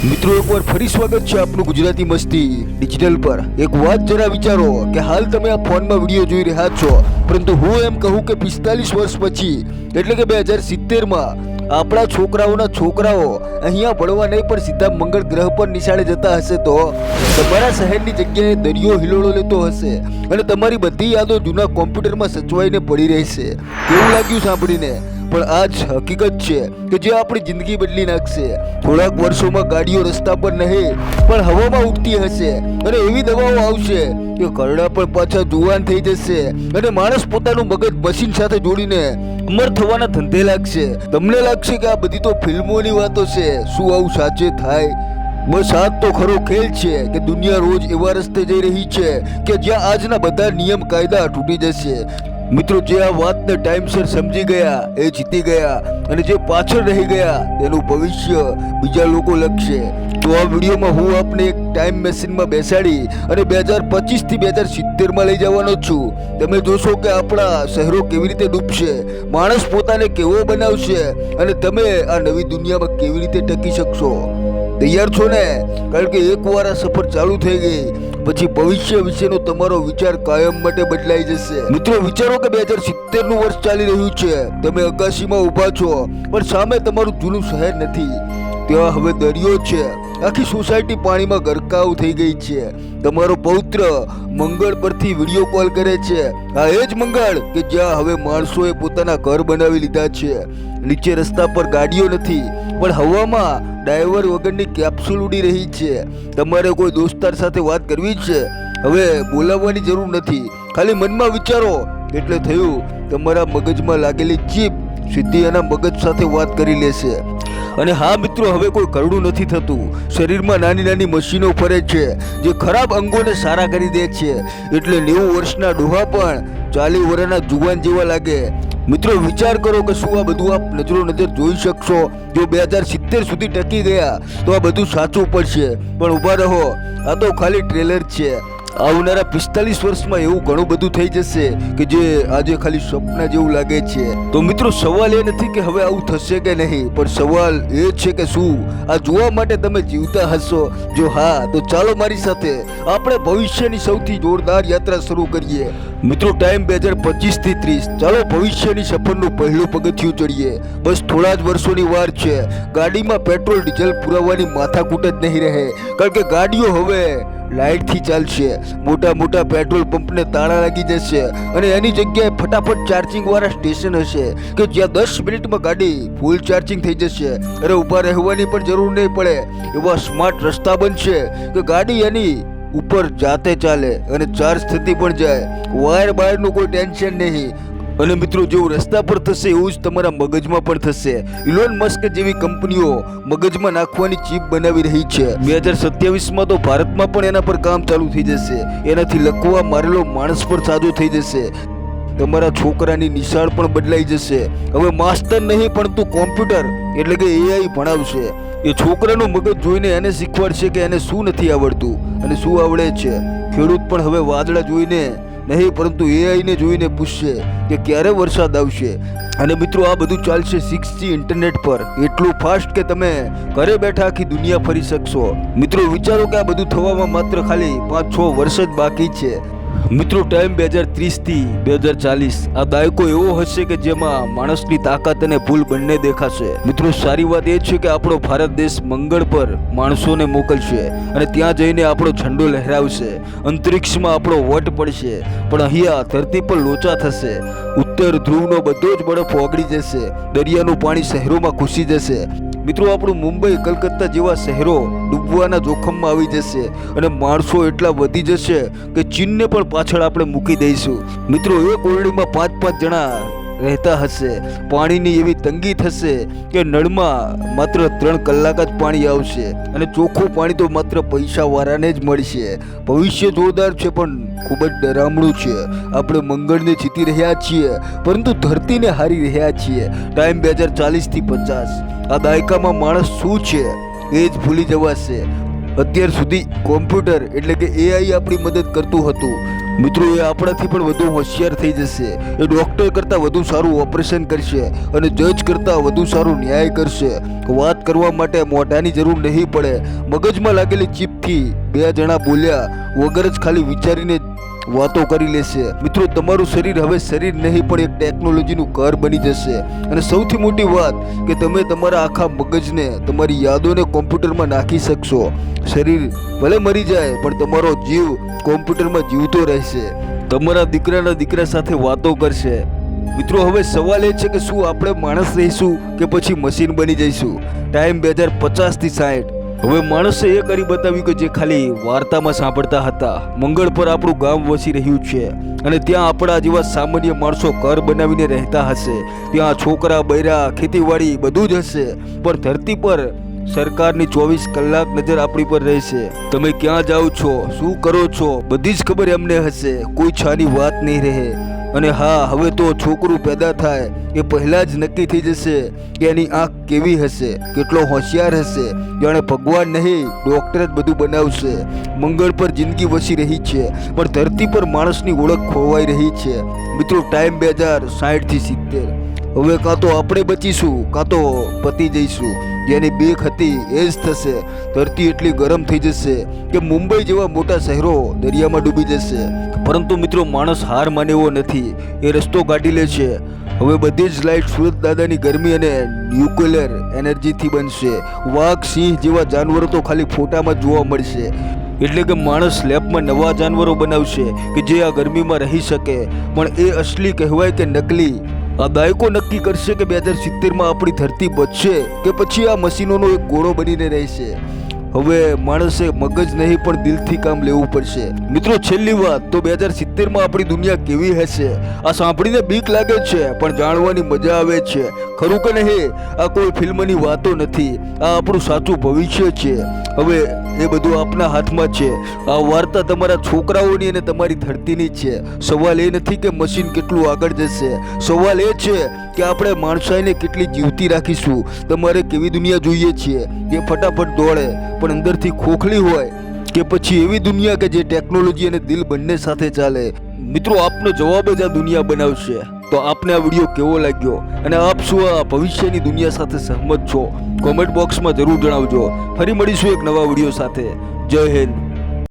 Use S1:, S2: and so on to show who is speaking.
S1: મિત્રો, એકવાર ફરી સ્વાગત છે આપનું ગુજરાતી મસ્તી ડિજિટલ પર. એક વાત જરા વિચારો કે હાલ તમે આ ફોનમાં વીડિયો જોઈ રહ્યા છો. પરંતુ હું એમ કહું કે પિસ્તાલીસ વર્ષ પછી, એટલે કે બે હજાર સિત્તેરમાં, આપણા છોકરાઓના છોકરાઓ અહીંયા ભણવા નહીં પણ સીધા મંગળ ગ્રહ પર નિશાળે જતા હશે તો તમારા શહેરની જગ્યાએ દરિયો હિલોળો લેતો હશે અને તમારી બધી યાદો જૂના કોમ્પ્યુટરમાં સચવાઈને પડી રહેશે. કેવું લાગ્યું સાંભળીને? પણ આ જ હકીકત છે કે જે આપણી જિંદગી બદલી નાખશે. થોડાક વર્ષોમાં ગાડીઓ રસ્તા પર નહીં, પણ હવામાં ઉડતી હશે અને એવી દવાઓ આવશે કે કરડા પણ પાછા જુવાન થઈ જશે અને માણસ પોતાનું મગજ મશીન સાથે જોડીને અમર થવાના ધંધે લાગશે. તમને લાગશે કે આ બધી તો ફિલ્મોની વાતો છે. શું આવું સાચે થાય? બસ આ તો ખરો ખેલ છે કે દુનિયા રોજ એવા રસ્તે જઈ રહી છે કે જ્યાં આજના બધા નિયમ કાયદા તૂટી જશે. મિત્રો, જે આ વાતને ટાઈમસર સમજી ગયા, એ જીતી ગયા અને જે પાછળ રહી ગયા, તેનું ભવિષ્ય બીજા લોકો લખશે. તો આ વિડીયોમાં હું આપને એક ટાઈમ મશીનમાં બેસાડી અને બે હજાર પચીસથી બે હજાર સિત્તેરમાં લઈ જવાનો છું. તમે જોશો કે આપણા શહેરો કેવી રીતે ડૂબશે, માણસ પોતાને કેવો બનાવશે અને તમે આ નવી દુનિયામાં કેવી રીતે ટકી શકશો. તૈયાર છો ને? કારણ કે એકવાર આ સફર ચાલુ થઈ ગઈ, પછી ભવિષ્ય વિશેનો તમારો વિચાર કાયમ માટે બદલાઈ જશે. મિત્રો, વિચારો કે બે હજાર સિત્તેરનું વર્ષ ચાલી રહ્યું છે, તમે અગાશીમાં ઊભા છો, પણ સામે તમારું જૂનું શહેર નથી. ત્યાં હવે દરિયો છે. આખી સોસાયટી પાણીમાં ગરકાવ થઈ ગઈ છે. તમારો પૌત્ર મંગળ પરથી વીડિયો કોલ કરે છે. આ એ જ મંગળ કે જ્યાં હવે માણસોએ પોતાના ઘર બનાવી લીધા છે. નીચે રસ્તા પર ગાડીઓ નથી, પણ હવામાં ડ્રાઈવર વગરની કેપ્સ્યુલ ઉડી રહી છે. તમારે કોઈ દોસ્તાર સાથે વાત કરવી છે? હવે બોલાવવાની જરૂર નથી. ખાલી મનમાં વિચારો. એટલે થયું, તમારા મગજમાં લાગેલી ચીપ સીધી એના મગજ સાથે વાત કરી લેશે. અને હા મિત્રો, હવે કોઈ કરડું નથી થતું. શરીરમાં નાની નાની મશીનો ફરે છે, જે ખરાબ અંગોને સારા કરી દે છે. એટલે નેવું વર્ષના ડોહા પણ ચાલી વર્ષના જુવાન જેવા લાગે. મિત્રો, વિચાર કરો કે શું આ બધું આપ નજરો નજર જોઈ શકશો? જો બે હજાર સિત્તેર સુધી ટકી ગયા તો આ બધું સાચું પડશે. પણ ઊભા રહો. આ તો ખાલી ટ્રેલર છે. આવનારા પિસ્તાલીસ વર્ષમાં એવું ઘણું બધું થઈ જશે કે જે આજે ખાલી સપના જેવું લાગે છે. તો મિત્રો સવાલ એ નથી કે હવે આવું થશે કે નહીં, પણ સવાલ એ છે કે શું? આ જોવા માટે તમે જીવતા હશો. જો હા, તો ચાલો મારી સાથે આપણે ભવિષ્યની સૌથી જોરદાર યાત્રા શરૂ કરીએ. મિત્રો, ટાઈમ બે હજાર પચીસથી ત્રીસ. ચાલો ભવિષ્યની સફરનું પહેલું પગથિયું ચડીએ. બસ થોડા જ વર્ષોની વાર છે. ગાડીમાં પેટ્રોલ, ડીઝલ પુરાવવાની માથાકૂટ જ નહીં રહે. કારણ કે ગાડીઓ હવે લાઇટથી ચાલશે. મોટા મોટા પેટ્રોલ પંપને તાળા લાગી જશે અને એની જગ્યાએ ફટાફટ ચાર્જિંગવાળા સ્ટેશન હશે કે જ્યાં દસ મિનિટમાં ગાડી ફૂલ ચાર્જિંગ થઈ જશે. અને ઊભા રહેવાની પણ જરૂર નહીં પડે. એવા સ્માર્ટ રસ્તા બનશે કે ગાડી એની ઉપર જાતે ચાલે અને ચાર્જ થતી પણ જાય. વાયર બાયરનું કોઈ ટેન્શન નહીં. અને મિત્રો, જેવું રસ્તા પર થશે, એવું જ તમારા મગજમાં પણ થશે. ઇલોન મસ્ક જેવી કંપનીઓ મગજમાં નાખવાની ચીપ બનાવી રહી છે. બે હજાર સત્યાવીસમાં તો ભારતમાં પણ એના પર કામ ચાલુ થઈ જશે. એનાથી લખવા મારેલો માણસ પણ સાજો થઈ જશે. તમારા છોકરાની નિશાળ પણ બદલાઈ જશે. હવે માસ્તર નહીં, પણ તું કોમ્પ્યુટર, એટલે કે એઆઈ ભણાવશે. એ છોકરાનું મગજ જોઈને એને શીખવાડશે કે એને શું નથી આવડતું અને શું આવડે છે. ખેડૂત પણ હવે વાદળા જોઈને નહીં, પરંતુ એઆઈને જોઈને પૂછશે કે ક્યારે વરસાદ આવશે. અને મિત્રો, આ બધું ચાલશે સિક્સ જી ઇન્ટરનેટ પર. એટલું ફાસ્ટ કે તમે ઘરે બેઠા આખી દુનિયા ફરી શકશો. મિત્રો, વિચારો કે આ બધું થવામાં માત્ર ખાલી પાંચ છ વર્ષ જ બાકી છે. મિત્રો, ટાઈમ બે હજાર ત્રીસથી બે હજાર ચાલીસ. આ દાયકો એવો હશે કે જેમાં માણસની તાકાત અને ભૂલ બંને દેખાશે. મિત્રો, સારી વાત એ છે કે આપણો ભારત દેશ મંગળ પર માણસોને મોકલશે અને ત્યાં જઈને આપણો ઝંડો લહેરાવશે. અંતરિક્ષમાં આપણો વટ પડશે, પણ અહીંયા ધરતી પર લોચા થશે. ઉત્તર ધ્રુવનો બધો જ બરફ ઓગળી જશે, દરિયાનું પાણી શહેરોમાં ઘૂસી જશે. મિત્રો, આપણું મુંબઈ કલકત્તા જેવા શહેરો ડૂબવાના જોખમમાં આવી જશે અને માણસો એટલા વધી જશે કે ચીનને પણ પાછળ આપણે મૂકી દઈશું. મિત્રો એક ઓરડીમાં પાંચ પાંચ જણા રહેતા હશે. પાણીની એવી તંગી થશે કે નળમાં માત્ર ત્રણ કલાક જ પાણી આવશે અને ચોખ્ખું પાણી તો માત્ર પૈસાવાળાને જ મળશે. ભવિષ્ય જોરદાર છે પણ ખૂબ જ ડરામણું છે. આપણે મંગળને જીતી રહ્યા છીએ, પરંતુ ધરતીને હારી રહ્યા છીએ. ટાઈમ બે હજાર ચાલીસથી પચાસ. આ દાયકામાં માણસ શું છે? એ જ ભૂલી જવાશે. અત્યાર સુધી કોમ્પ્યુટર એટલે કે એઆઈ આપણી મદદ કરતું હતું. મિત્રો, એ આપણાથી પણ વધુ હોશિયાર થઈ જશે. એ ડૉક્ટર કરતાં વધુ સારું ઓપરેશન કરશે અને જજ કરતાં વધુ સારું ન્યાય કરશે. વાત કરવા માટે મોઢાની જરૂર નહીં પડે. મગજમાં લાગેલી ચીપથી બે જણા બોલ્યા વગર જ ખાલી વિચારીને વાતો કરી લેશે. મિત્રો, તમારું શરીર હવે શરીર નહીં, પણ એક ટેકનોલોજીનું ઘર બની જશે. અને સૌથી મોટી વાત કે તમે તમારા આખા મગજને, તમારી યાદોને કોમ્પ્યુટરમાં નાખી શકશો. શરીર ભલે મરી જાય, પણ તમારો જીવ કોમ્પ્યુટરમાં જીવતો રહેશે. તમારા દીકરાના દીકરા સાથે વાતો કરશે. મિત્રો, હવે સવાલ એ છે કે શું આપણે માણસ રહીશું કે પછી મશીન બની જઈશું? ટાઈમ બે હજાર પચાસથી સાઠ. હવે માણસે એ કરી બતાવ્યું કે જે ખાલી વાર્તામાં સાંભળતા હતા. મંગળ પર આપણું ગામ વસી રહ્યું છે અને ત્યાં આપણા જેવા સામાન્ય માણસો ઘર બનાવીને રહેતા હશે. ત્યાં છોકરા, બૈરા, ખેતીવાડી બધું જ હશે. પણ ધરતી પર સરકારની ચોવીસ કલાક નજર આપણી પર રહેશે. તમે ક્યાં જાઓ છો? શું કરો છો? બધી જ ખબર એમને હશે. કોઈ છાની વાત નહીં રહે. અને હા, હવે તો છોકરું પેદા થાય. એ પહેલાં જ નક્કી થઈ જશે કે એની આંખ કેવી હશે, કેટલો હોશિયાર હશે. જાણે ભગવાન નહીં ડૉક્ટર જ બધું બનાવશે. મંગળ પર જિંદગી વસી રહી છે, પણ ધરતી પર માણસની ઓળખ ખોવાઈ રહી છે. મિત્રો ટાઈમ બે હજાર સાઠથી સિત્તેર. હવે કાં તો આપણે બચીશું, કાં તો પતી જઈશું. જેની બીક હતી એ જ થશે. ધરતી એટલી ગરમ થઈ જશે કે મુંબઈ જેવા મોટા શહેરો દરિયામાં ડૂબી જશે. પરંતુ મિત્રો, માણસ હાર માનેવો નથી. એ રસ્તો કાઢી લે છે. હવે બધી જ લાઇટ સુરત દાદાની ગરમી અને ન્યુક્લિયર એનર્જીથી બનશે. વાઘ, સિંહ જેવા જાનવરો તો ખાલી ફોટામાં જોવા મળશે. એટલે કે માણસ લેબમાં નવા જાનવરો બનાવશે કે જે આ ગરમીમાં રહી શકે. પણ એ અસલી કહેવાય કે નકલી? આ દાયકો નક્કી કરશે કે બે હજાર સિત્તેરમાં આપણી ધરતી બચશે કે પછી આ મશીનોનો એક ગોળો બનીને રહેશે. હવે માણસે મગજ નહીં, પણ દિલથી કામ લેવું પડશે. મિત્રો, છેલ્લી વાત, તો બે હજાર સિત્તેરમાં આપણી દુનિયા કેવી હશે? આ સાંભળીને બીક લાગે છે, પણ જાણવાની મજા આવે છે. ખરું કે નહીં? આ કોઈ ફિલ્મની વાતો નથી. આ આપણું સાચું ભવિષ્ય છે. હવે એ બધું આપના હાથમાં છે. આ વાર્તા તમારા છોકરાઓની અને તમારી ધરતીની છે. સવાલ એ નથી કે મશીન કેટલું આગળ જશે. સવાલ એ છે કે આપણે માણસાઈને કેટલી જીવતી રાખીશું. તમારે કેવી દુનિયા જોઈએ છીએ એ ફટાફટ દોડે, પણ અંદરથી ખોખલી હોય કે પછી એવી દુનિયા કે જે ટેકનોલોજી અને દિલ બંને સાથે ચાલે. મિત્રો, આપનો જવાબ જ આ દુનિયા બનાવશે. તો આપને આ વીડિયો કેવો લાગ્યો? અને આપ શું આ ભવિષ્યની દુનિયા સાથે સહમત છો? કોમેન્ટ બોક્સમાં જરૂર જણાવજો. ફરી મળીશું એક નવા વીડિયો સાથે. જય હિન્દ.